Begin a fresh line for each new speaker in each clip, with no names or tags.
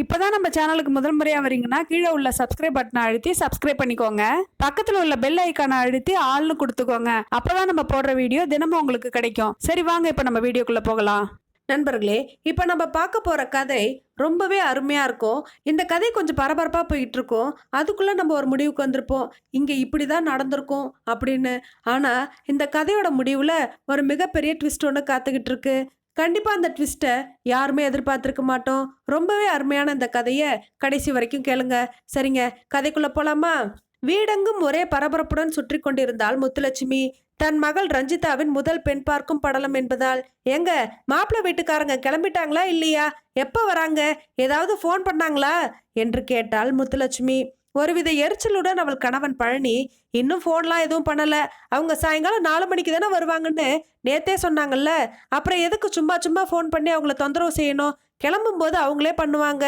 இப்போ தான் நம்ம சேனலுக்கு முதல் முறையாக வரீங்கன்னா கீழே உள்ள சப்ஸ்கிரைப் பட்டனை அழுத்தி சப்ஸ்கிரைப் பண்ணிக்கோங்க. பக்கத்தில் உள்ள பெல் ஐக்கானை அழுத்தி ஆள்னு கொடுத்துக்கோங்க. அப்பதான் நம்ம போடுற வீடியோ தினமும் உங்களுக்கு கிடைக்கும். சரி வாங்க இப்போ நம்ம வீடியோக்குள்ளே போகலாம். நண்பர்களே இப்போ நம்ம பார்க்க போகிற கதை ரொம்பவே அருமையாக இருக்கும். இந்த கதை கொஞ்சம் பரபரப்பாக போயிட்டு இருக்கும் அதுக்குள்ளே நம்ம ஒரு முடிவுக்கு வந்திருப்போம். இங்கே இப்படி தான் நடந்திருக்கும் அப்படின்னு. ஆனால் இந்த கதையோட முடிவில் ஒரு மிகப்பெரிய ட்விஸ்ட் ஒன்று காத்துக்கிட்டு இருக்கு கண்டிப்பாக அந்த ட்விஸ்ட்டை யாருமே எதிர்பார்த்துருக்க மாட்டோம். ரொம்பவே அருமையான இந்த கதையை கடைசி வரைக்கும் கேளுங்க. சரிங்க கதைக்குள்ளே போகலாமா வீடெங்கும் ஒரே பரபரப்புடன் சுற்றி கொண்டிருந்தாள் முத்துலட்சுமி. தன் மகள் ரஞ்சிதாவின் முதல் பெண் பார்க்கும் படலம் என்பதால் எங்க மாப்பிள்ளை வீட்டுக்காரங்க கிளம்பிட்டாங்களா இல்லையா? எப்போ வராங்க? ஏதாவது ஃபோன் பண்ணாங்களா? என்று கேட்டாள் முத்துலட்சுமி. ஒருவித எரிச்சலுடன் அவள் கணவன் பழனி இன்னும் ஃபோன்லாம் எதுவும் பண்ணலை. அவங்க சாயங்காலம் நாலு மணிக்கு தானே வருவாங்கன்னு நேத்தே சொன்னாங்கல்ல. அப்புறம் எதுக்கு சும்மா சும்மா ஃபோன் பண்ணி அவங்கள தொந்தரவு செய்யணும்? கிளம்பும்போது அவங்களே பண்ணுவாங்க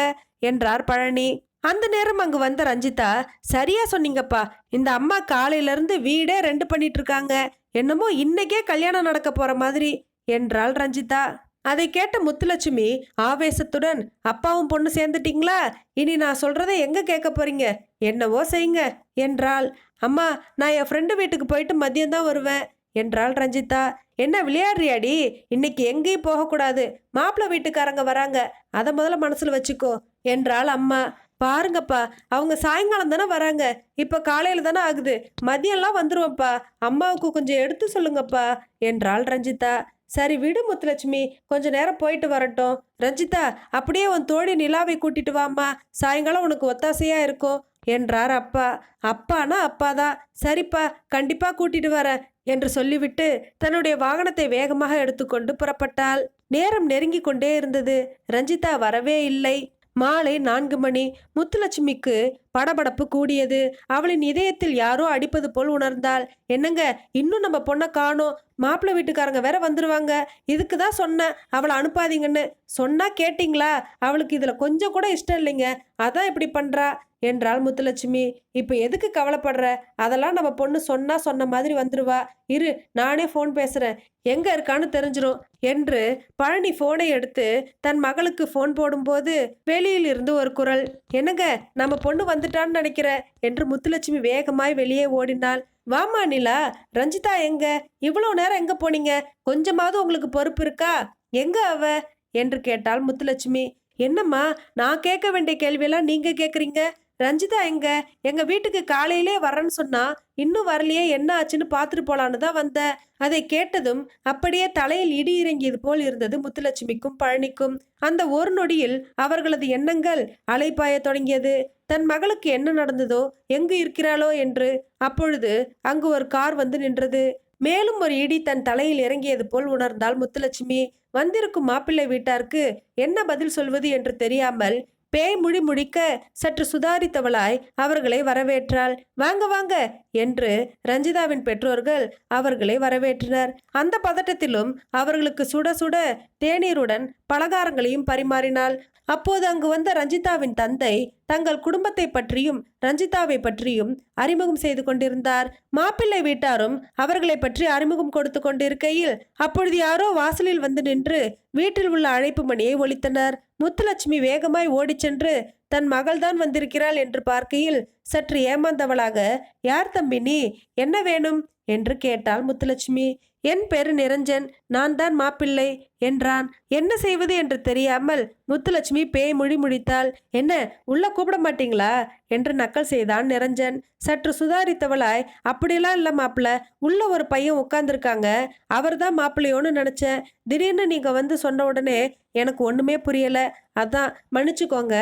என்றார் பழனி. அந்த நேரம் அங்கு வந்த ரஞ்சிதா சரியா சொன்னீங்கப்பா. இந்த அம்மா காலையிலேருந்து வீடே ரெண்டு பண்ணிட்டு இருக்காங்க. என்னமோ இன்னைக்கே கல்யாணம் நடக்க போற மாதிரி என்றாள் ரஞ்சிதா. அதை கேட்ட முத்துலட்சுமி ஆவேசத்துடன் அப்பாவும் பொண்ணு சேர்ந்துட்டீங்களா? இனி நான் சொல்றதை எங்க கேட்க போறீங்க? என்னவோ செய்யுங்க என்றாள். அம்மா நான் என் ஃப்ரெண்டு வீட்டுக்கு போயிட்டு மதியம் தான் வருவேன் என்றாள் ரஞ்சிதா. என்ன விளையாடுறியாடி? இன்னைக்கு எங்கேயும் போகக்கூடாது. மாப்பிள்ளை வீட்டுக்காரங்க வராங்க. அதை முதல்ல மனசில் வச்சுக்கோ என்றாள் அம்மா. பாருங்கப்பா அவங்க சாயங்காலம் தானே வராங்க. இப்போ காலையில் தானே ஆகுது. மதியம்லாம் வந்துருவோம்ப்பா. அம்மாவுக்கு கொஞ்சம் எடுத்து சொல்லுங்கப்பா என்றாள் ரஞ்சிதா. சரி விடு முத்துலட்சுமி கொஞ்ச நேரம் போயிட்டு வரட்டும். ரஞ்சிதா அப்படியே உன் தோழி நிலாவை கூட்டிட்டு வாம்மா. சாயங்காலம் உனக்கு ஒத்தாசையா இருக்கும் என்றார் அப்பா. அப்பானா அப்பாதான் சரிப்பா கண்டிப்பா கூட்டிட்டு வரேன் என்று சொல்லிவிட்டு தன்னுடைய வாகனத்தை வேகமாக எடுத்துக்கொண்டு புறப்பட்டாள். நேரம் நெருங்கி கொண்டே இருந்தது. ரஞ்சிதா வரவே இல்லை. மாலை நான்கு மணி. முத்துலட்சுமிக்கு படபடப்பு கூடியது. அவளின் இதயத்தில் யாரோ அடிப்பது போல் உணர்ந்தாள். என்னங்க இன்னும் நம்ம பொண்ணை காணோம். மாப்பிள்ளை வீட்டுக்காரங்க வேற வந்துருவாங்க. இதுக்கு தான் சொன்னேன். அவளை அனுப்பாதீங்கன்னு. சொன்னா கேட்டிங்களா? அவளுக்கு இதில் கொஞ்சம் கூட இஷ்டம் இல்லைங்க. அதான் இப்படி பண்ணுறா என்றாள் முத்துலட்சுமி. இப்போ எதுக்கு கவலைப்படுற? அதெல்லாம் நம்ம பொண்ணு சொன்னா சொன்ன மாதிரி வந்துருவா. இரு நானே ஃபோன் பேசுகிறேன் எங்கே இருக்கான்னு தெரிஞ்சிடும் என்று பழனி ஃபோனை எடுத்து தன் மகளுக்கு ஃபோன் போடும்போது வெளியில் இருந்து ஒரு குரல். என்னங்க நம்ம பொண்ணு வந்து வந்துட்டான்னு நினைக்கிறேன் என்று முத்துலட்சுமி வேகமாய் வெளியே ஓடினாள். வாமா நிலா ரஞ்சிதா எங்க? இவ்வளவு நேரம் எங்க போனீங்க? கொஞ்சமாவது உங்களுக்கு பொறுப்பு இருக்கா? எங்க அவ? என்று கேட்டாள் முத்துலட்சுமி. என்னம்மா நான் கேட்க வேண்டிய கேள்வியெல்லாம் நீங்க கேக்குறீங்க? ரஞ்சிதா எங்க? எங்க வீட்டுக்கு காலையிலே வரேன்னு சொன்னா இன்னும் வரலையே என்ன ஆச்சுன்னு பார்த்துட்டு போலான்னு தான் வந்தேன் அதை கேட்டதும் அப்படியே தலையில் இடி இறங்கியது போல் இருந்தது முத்துலட்சுமிக்கும் பழனிக்கும். அந்த ஒரு நொடியில் அவர்களது எண்ணங்கள் அலைப்பாய தொடங்கியது. தன் மகளுக்கு என்ன நடந்ததோ எங்கு இருக்கிறாளோ என்று அப்பொழுது அங்கு ஒரு கார் வந்து நின்றது. மேலும் ஒரு இடி தன் தலையில் இறங்கியது போல் உணர்ந்தால் முத்துலட்சுமி. வந்திருக்கும் மாப்பிள்ளை வீட்டாருக்கு என்ன பதில் சொல்வது என்று தெரியாமல் பேய் முழி முழிக்க சற்று சுதாரித்தவளாய் அவர்களை வரவேற்றாள். வாங்க வாங்க என்று ரஞ்சிதாவின் பெற்றோர்கள் அவர்களை வரவேற்றனர். அந்த பதட்டத்திலும் அவர்களுக்கு சுட சுட தேநீருடன் பலகாரங்களையும் பரிமாறினாள். அப்போது அங்கு வந்த ரஞ்சிதாவின் தந்தை தங்கள் குடும்பத்தை பற்றியும் ரஞ்சிதாவை பற்றியும் அறிமுகம் செய்து கொண்டிருந்தார். மாப்பிள்ளை வீட்டாரும் அவர்களை பற்றி அறிமுகம் கொடுத்து கொண்டிருக்கையில் அப்பொழுது யாரோ வாசலில் வந்து நின்று வீட்டில் உள்ள அழைப்பு மணியை ஒழித்தனர் முத்துலட்சுமி வேகமாய் ஓடிச் சென்று தன் மகள்தான் வந்திருக்கிறாள் என்று பார்க்கையில் சற்று ஏமாந்தவளாக யார் தம்பி நீ? என்ன வேணும்? என்று கேட்டாள் முத்துலட்சுமி. என் பேரு நிரஞ்சன். நான் தான் மாப்பிள்ளை என்றான். என்ன செய்வது என்று தெரியாமல் முத்துலட்சுமி பேய் மொழி முடித்தாள். என்ன உள்ள கூப்பிட மாட்டீங்களா? என்று நக்கல் செய்தான் நிரஞ்சன். சற்று சுதாரித்தவளாய். அப்படியெல்லாம் இல்லை மாப்பிள்ள. உள்ள ஒரு பையன் உட்கார்ந்துருக்காங்க. அவர் தான் மாப்பிள்ளையோன்னு நினச்சேன். திடீர்னு நீங்கள் வந்து சொன்ன உடனே எனக்கு ஒன்றுமே புரியலை. அதான் மன்னிச்சுக்கோங்க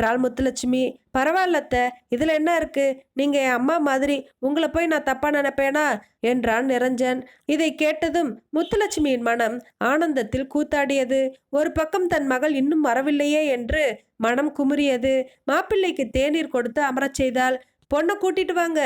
என்றாள் முத்துலட்சுமி. பரவாயில்லத்த இதில் என்ன இருக்கு? நீங்கள் என் அம்மா மாதிரி உங்களை போய் நான் தப்பாக நினைப்பேனா? என்றான் நிரஞ்சன். இதை கேட்டதும் முத்துலட்சுமியின் மனம் ஆனந்தத்தில் கூத்தாடியது. ஒரு பக்கம் தன் மகள் இன்னும் வரவில்லையே என்று மனம் குமுறியது. மாப்பிள்ளைக்கு தேநீர் கொடுத்து அமரச் செய்தாள். பொண்ணை கூட்டிட்டு வாங்க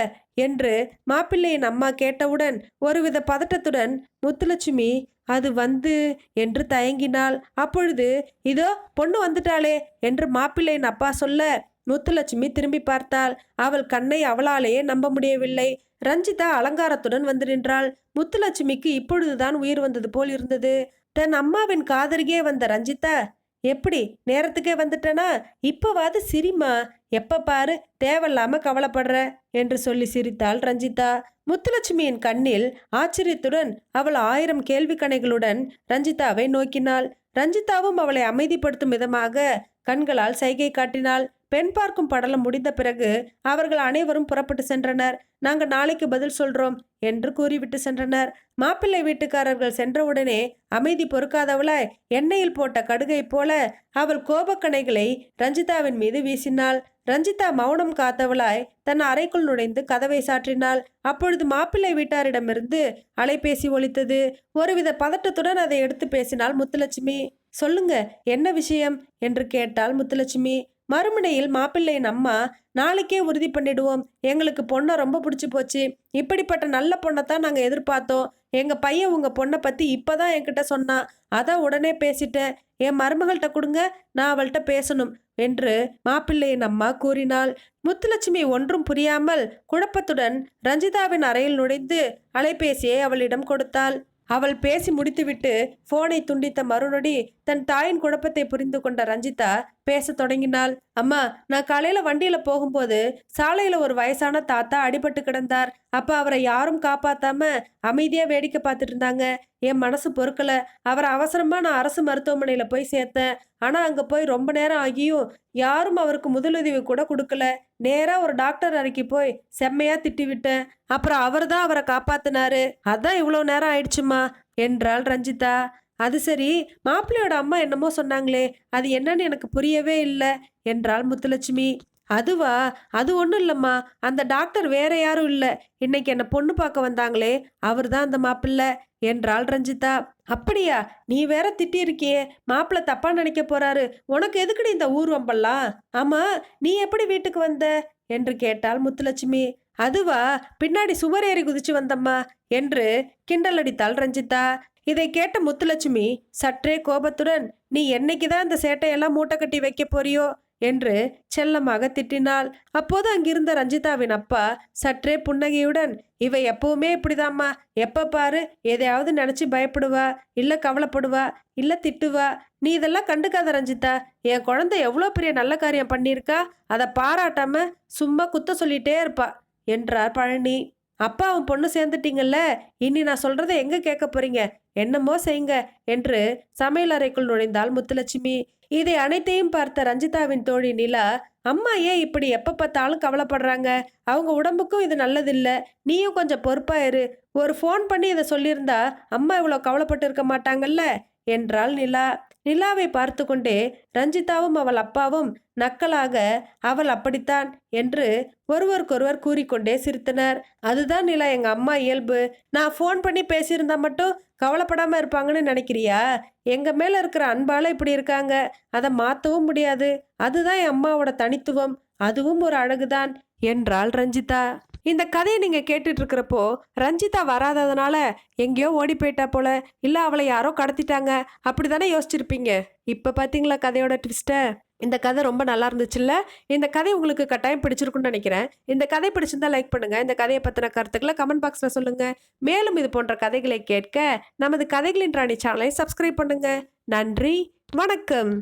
என்று மாப்பிள்ளையின் அம்மா கேட்டவுடன் ஒருவித பதட்டத்துடன் முத்துலட்சுமி அது வந்து என்று தயங்கினாள். அப்பொழுது இதோ பொண்ணு வந்துட்டாளே என்று மாப்பிள்ளையின் அப்பா சொல்ல முத்துலட்சுமி திரும்பி பார்த்தாள். அவள் கண்ணை அவளாலேயே நம்ப முடியவில்லை. ரஞ்சிதா அலங்காரத்துடன் வந்து நின்றாள். முத்துலட்சுமிக்கு இப்பொழுதுதான் உயிர் வந்தது போல் இருந்தது. தன் அம்மாவின் காதருகே வந்த ரஞ்சிதா
எப்படி? நேரத்துக்கே வந்துட்டனா? இப்போவாது சிரிமா எப்போ பாரு தேவையில்லாம கவலைப்படுற என்று சொல்லி சிரித்தாள் ரஞ்சிதா. முத்துலட்சுமியின் கண்ணில் ஆச்சரியத்துடன் அவள் ஆயிரம் கேள்வி கணைகளுடன் ரஞ்சிதாவை நோக்கினாள். ரஞ்சிதாவும் அவளை அமைதிப்படுத்தும் விதமாக கண்களால் சைகை காட்டினாள். பெண் பார்க்கும் படலம் முடிந்த பிறகு அவர்கள் அனைவரும் புறப்பட்டு சென்றனர். நாங்கள் நாளைக்கு பதில் சொல்றோம் என்று கூறிவிட்டு சென்றனர். மாப்பிள்ளை வீட்டுக்காரர்கள் சென்றவுடனே அமைதி பொறுக்காதவளாய் எண்ணெயில் போட்ட கடுகை போல அவள் கோபக்கணைகளை ரஞ்சிதாவின் மீது வீசினாள். ரஞ்சிதா மௌனம் காத்தவளாய் தன் அறைக்குள் நுழைந்து கதவை சாற்றினாள். அப்பொழுது மாப்பிள்ளை வீட்டாரிடமிருந்து அலைபேசி ஒலித்தது. ஒருவித பதட்டத்துடன் அதை எடுத்து பேசினாள் முத்துலட்சுமி. சொல்லுங்க என்ன விஷயம்? என்று கேட்டாள் முத்துலட்சுமி. மறுமுனையில் மாப்பிள்ளையின் அம்மா நாளைக்கே உறுதி பண்ணிடுவோம். எங்களுக்கு பொண்ணை ரொம்ப பிடிச்சி போச்சு. இப்படிப்பட்ட நல்ல பொண்ணை தான் நாங்கள் எதிர்பார்த்தோம். எங்கள் பையன் உங்கள் பொண்ணை பற்றி இப்போ தான் என்கிட்ட சொன்னான் அதான் உடனே பேசிட்டேன். என் மருமகள்கிட்ட கொடுங்க நான் அவள்கிட்ட பேசணும் என்று மாப்பிள்ளையின் அம்மா கூறினாள். முத்துலட்சுமி ஒன்றும் புரியாமல் குழப்பத்துடன் ரஞ்சிதாவின் அறையில் நுழைந்து அலைபேசியை அவளிடம் கொடுத்தாள். அவள் பேசி முடித்துவிட்டு போனை துண்டித்த மறுநொடி தன் தாயின் குழப்பத்தை புரிந்து கொண்ட ரஞ்சிதா பேசத் தொடங்கினாள். அம்மா நான் காலையில வண்டியில போகும்போது சாலையில ஒரு வயசான தாத்தா அடிபட்டு கிடந்தார். அப்ப அவரை யாரும் காப்பாத்தாம அமைதியா வேடிக்கை பார்த்துட்டு இருந்தாங்க. என் மனசு பொறுக்கல. அவரை அவசரமா நான் அரசு மருத்துவமனையில போய் சேர்த்தேன். ஆனா அங்க போய் ரொம்ப நேரம் ஆகியும் யாரும் அவருக்கு முதலுதவி கூட கொடுக்கல. நேரா ஒரு டாக்டர் அறைக்கு போய் செம்மையா திட்டி விட்டேன். அப்புறம் அவர் தான் அவரை காப்பாத்தினாரு. அதான் இவ்வளோ நேரம் ஆயிடுச்சுமா? என்றாள் ரஞ்சிதா. அது சரி மாப்பிள்ளையோட அம்மா என்னமோ சொன்னாங்களே அது என்னன்னு எனக்கு புரியவே இல்லை என்றாள் முத்துலட்சுமி. அதுவா? அது ஒன்றும் இல்லைம்மா அந்த டாக்டர் வேற யாரும் இல்லை இன்னைக்கு என்னை பொண்ணு பார்க்க வந்தாங்களே அவர் தான் அந்த மாப்பிள்ளை என்றாள் ரஞ்சிதா. அப்படியா நீ வேற திட்டியிருக்கியே மாப்பிள்ளை தப்பா நினைக்க போறாரு உனக்கு எதுக்குடி இந்த ஊர்வம்பல்லாம் ஆமா நீ எப்படி வீட்டுக்கு வந்த? என்று கேட்டாள் முத்துலட்சுமி. அதுவா பின்னாடி சுவர் ஏறி குதிச்சு வந்தம்மா என்று கிண்டல் அடித்தாள் ரஞ்சிதா இதை கேட்ட முத்துலட்சுமி சற்றே கோபத்துடன் நீ என்னைக்கு தான் இந்த சேட்டையெல்லாம் மூட்டை கட்டி வைக்க போறியோ என்று செல்லமாக திட்டினாள். அப்போது அங்கிருந்த ரஞ்சிதாவின் அப்பா சற்றே புன்னகையுடன் இவ எப்பவுமே இப்படிதாம்மா எப்ப பாரு எதையாவது நினைச்சு பயப்படுவா இல்ல கவலைப்படுவா இல்ல திட்டுவா நீ இதெல்லாம் கண்டுக்காத ரஞ்சிதா என் குழந்தை எவ்வளோ பெரிய நல்ல காரியம் பண்ணியிருக்கா அதை பாராட்டாம சும்மா குத்த சொல்லிட்டே இருப்பா. என்றார் பழனி. அப்பா அவன் பொண்ணு சேர்ந்துட்டீங்கல்ல? இனி நான் சொல்றதை எங்க கேட்க போறீங்க? என்னமோ செய்யுங்க என்று சமையல் அறைக்குள் நுழைந்தாள் முத்துலட்சுமி. இதை அனைத்தையும் பார்த்த ரஞ்சிதாவின் தோழி நிலா அம்மா ஏன் இப்படி எப்ப பார்த்தாலும் கவலைப்படுறாங்க? அவங்க உடம்புக்கும் இது நல்லதில்ல. நீயும் கொஞ்சம் பொறுப்பா இரு. ஒரு ஃபோன் பண்ணி இதை சொல்லியிருந்தா அம்மா இவ்வளோ கவலைப்பட்டு இருக்க மாட்டாங்கல்ல? என்றாள் நிலா. நிலாவை பார்த்து கொண்டே ரஞ்சிதாவும் அவள் அப்பாவும் நக்கலாக அவள் அப்படித்தான் என்று ஒருவருக்கொருவர் கூறிக்கொண்டே சிரித்தனர். அதுதான் நிலா எங்க அம்மா இயல்பு. நான் ஃபோன் பண்ணி பேசியிருந்தா மட்டும் கவலைப்படாம இருப்பாங்கன்னு நினைக்கிறியா? எங்க மேல இருக்கிற அன்பால இப்படி இருக்காங்க. அதை மாத்தவும் முடியாது. அதுதான் என் அம்மாவோட தனித்துவம். அதுவும் ஒரு அழகுதான் என்றாள் ரஞ்சிதா. இந்த கதையை நீங்கள் கேட்டுட்ருக்கிறப்போ ரஞ்சிதா வராததுனால எங்கேயோ ஓடி போயிட்டா போல இல்லை அவளை யாரோ கடத்திட்டாங்க அப்படிதானே யோசிச்சிருப்பீங்க? இப்போ பார்த்தீங்களா கதையோட ட்விஸ்ட்டை இந்த கதை ரொம்ப நல்லா இருந்துச்சுல்ல? இந்த கதை உங்களுக்கு கட்டாயம் பிடிச்சிருக்குன்னு நினைக்கிறேன். இந்த கதை பிடிச்சிருந்தா லைக் பண்ணுங்கள் இந்த கதையை பற்றின கருத்துக்களை கமெண்ட் பாக்ஸில் சொல்லுங்கள் மேலும் இது போன்ற கதைகளை கேட்க நமது கதைகளின் ராணி சேனலை சப்ஸ்கிரைப் பண்ணுங்கள் நன்றி. வணக்கம்.